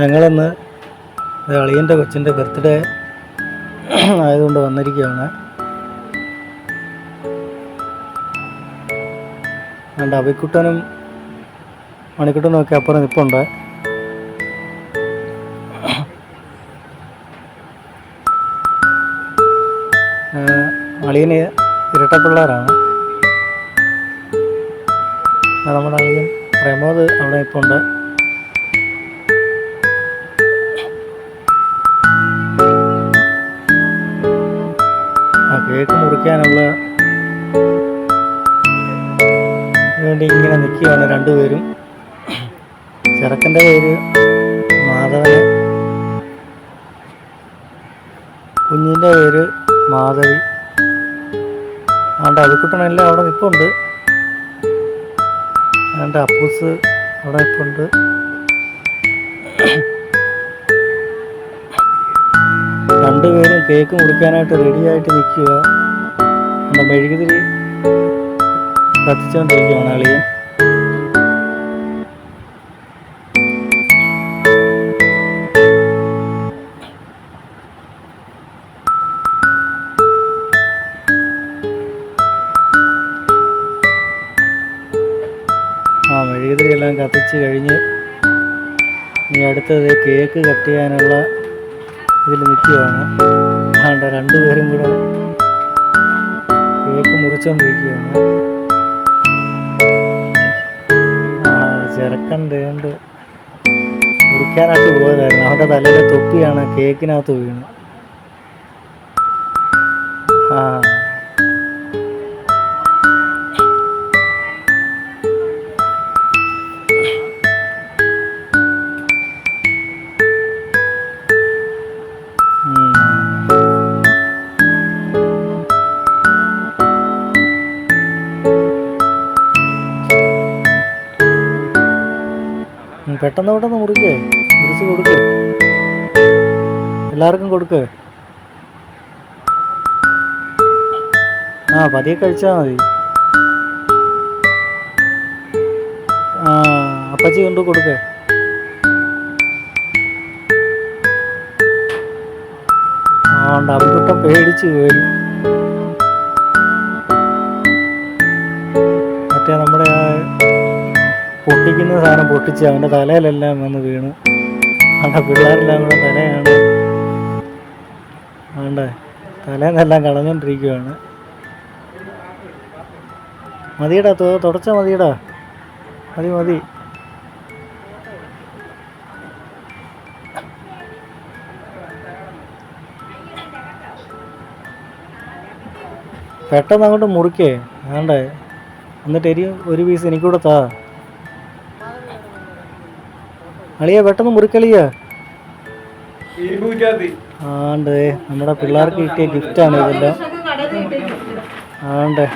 ഞങ്ങളിന്ന് അളിയന്റെ കൊച്ചിന്റെ ബർത്ത്ഡേ ആയതുകൊണ്ട് വന്നിരിക്കുകയാണ്. അതുകൊണ്ട് അവിക്കുട്ടനും മണിക്കുട്ടനും ഒക്കെ അപ്പുറം നിൽപ്പുണ്ട് അളിയന് ഇരട്ടപ്പിള്ളേരാണ്. നമ്മുടെ അളിയൻ പ്രമോദ് അവിടെ നിൽപ്പുണ്ട് ആ കേക്ക് മുറിക്കാനുള്ള വേണ്ടി ഇങ്ങനെ നിൽക്കുകയാണ് രണ്ടുപേരും. ചെറുക്കന്റെ പേര് മാധവന് കുഞ്ഞിന്റെ പേര് മാധവി. അതുകൊണ്ട് അവിക്കുട്ടനെല്ലാം അവിടെ നിൽപ്പുണ്ട് അതുകൊണ്ട് അപ്പൂസ് അവിടെ നിൽപ്പുണ്ട് രണ്ടുപേരും കേക്ക് മുറിക്കാനായിട്ട് റെഡിയായിട്ട് നിൽക്കുക. എന്താ മെഴുകുതിരി? കത്തിച്ചുകൊണ്ടിരിക്കുകയാണ് അളിയൻ ആ മെഴുകുതിരി എല്ലാം കത്തിച്ച് കഴിഞ്ഞ് ഇനി അടുത്തത് കേക്ക് കട്ട് ചെയ്യാനുള്ള ഇതിൽ നിൽക്കുകയാണ് ആണ്ട രണ്ടുപേരും കൂടെ കേക്ക് ചെറുക്കൻ ദേണ്ട് മുറിക്കാനായിട്ട് പോയതായിരുന്നു. അവന്റെ തലയിലെ തൊപ്പിയാണ് കേക്കിനകത്ത് വീണ്. ആ. ഉം. പെട്ടെന്ന് പെട്ടെന്ന് മുറിക്കേ. മുറിച്ച് കൊടുക്ക്. എല്ലാവർക്കും കൊടുക്ക്. ആ പതിയെ കഴിച്ചാൽ മതി. ആ അപ്പച്ചി കൊണ്ട് കൊടുക്ക്. ആണ്ട് അവിടുത്തെ പേടിച്ച് പോയി. മറ്റേ നമ്മുടെ ആ പൊട്ടിക്കുന്ന സാധനം പൊട്ടിച്ച് അവന്റെ തലയിലെല്ലാം വന്ന് വീണു. അവിടെ പിള്ളേരെല്ലാം കൂടെ തലയാണ്. വേണ്ടേ തലേന്നെല്ലാം കളഞ്ഞുകൊണ്ടിരിക്കുകയാണ് മതിയടാ തുടച്ച മതിയടാ. മതി മതി. പെട്ടെന്ന് അങ്ങോട്ട് മുറിക്കേ. വേണ്ടേ എന്നിട്ട് എരി ഒരു പീസ് എനിക്കൂടെ താ. അളിയ പെട്ടെന്ന് മുറിക്കളിയ. ആണ്ടേ നമ്മുടെ പിള്ളേർക്ക് കിട്ടിയ ഗിഫ്റ്റാണ് ഇതെല്ലാം. ആണ്ടേ.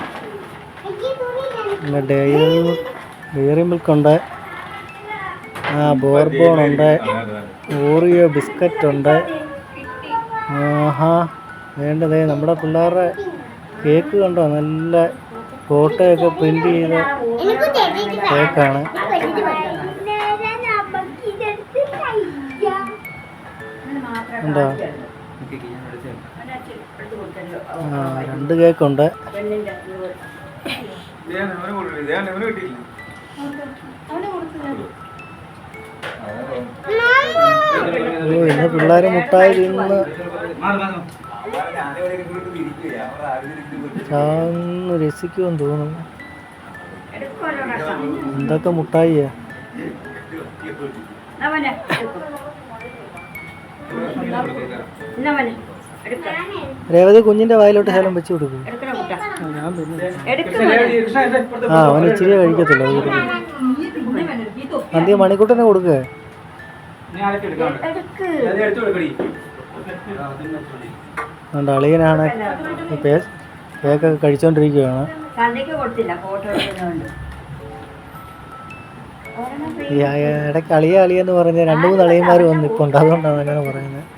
പിന്നെ ഡയറി ഡയറി മിൽക്ക് ഉണ്ട്? ആ ബോർബോൺ ഉണ്ട്. ഓറിയോ ബിസ്ക്കറ്റ് ഉണ്ട്. ആഹാ വേണ്ടതേ നമ്മുടെ പിള്ളേരുടെ കേക്ക് കണ്ടോ? നല്ല ഫോട്ടോയൊക്കെ പ്രിന്റ് ചെയ്ത കേക്കാണ് ഉണ്ടോ? രണ്ട് കേക്കുണ്ട്. ഓ ഇന്ന് പിള്ളേര് മുട്ടായി തിന്ന്. ചാന്ന് രസിക്കുമെന്ന് തോന്നുന്നു. എന്തൊക്കെ മുട്ടായിയാ? രേവതി കുഞ്ഞിന്റെ വായിലോട്ട് ശകലം വെച്ച് കൊടുക്കും. ആ അവന് ഇച്ചിരി കഴിക്കത്തില്ല അന്ത്യ മണിക്കൂട്ടനെ കൊടുക്കുക അതുകൊണ്ട് അളിയനാണ് കേക്കൊക്കെ കഴിച്ചോണ്ടിരിക്കുകയാണ്. കൊടുത്തില്ല ഫോട്ടോ ഇടയ്ക്ക് അളിയ അളിയെന്ന് പറഞ്ഞ രണ്ട് മൂന്ന് അളിയന്മാർ വന്ന് ഇപ്പോൾ അതുകൊണ്ടാണ് അങ്ങനെ പറയുന്നത്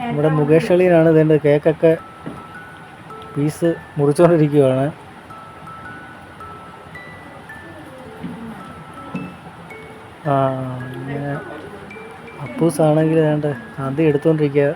നമ്മുടെ മുകേഷ് അളിയനാണ് ഇതിന്റെ കേക്കൊക്കെ പീസ് മുറിച്ചുകൊണ്ടിരിക്കുകയാണ് ആ പിന്നെ അപ്പൂസ് ആണെങ്കിൽ വേണ്ട അത് എടുത്തുകൊണ്ടിരിക്കുക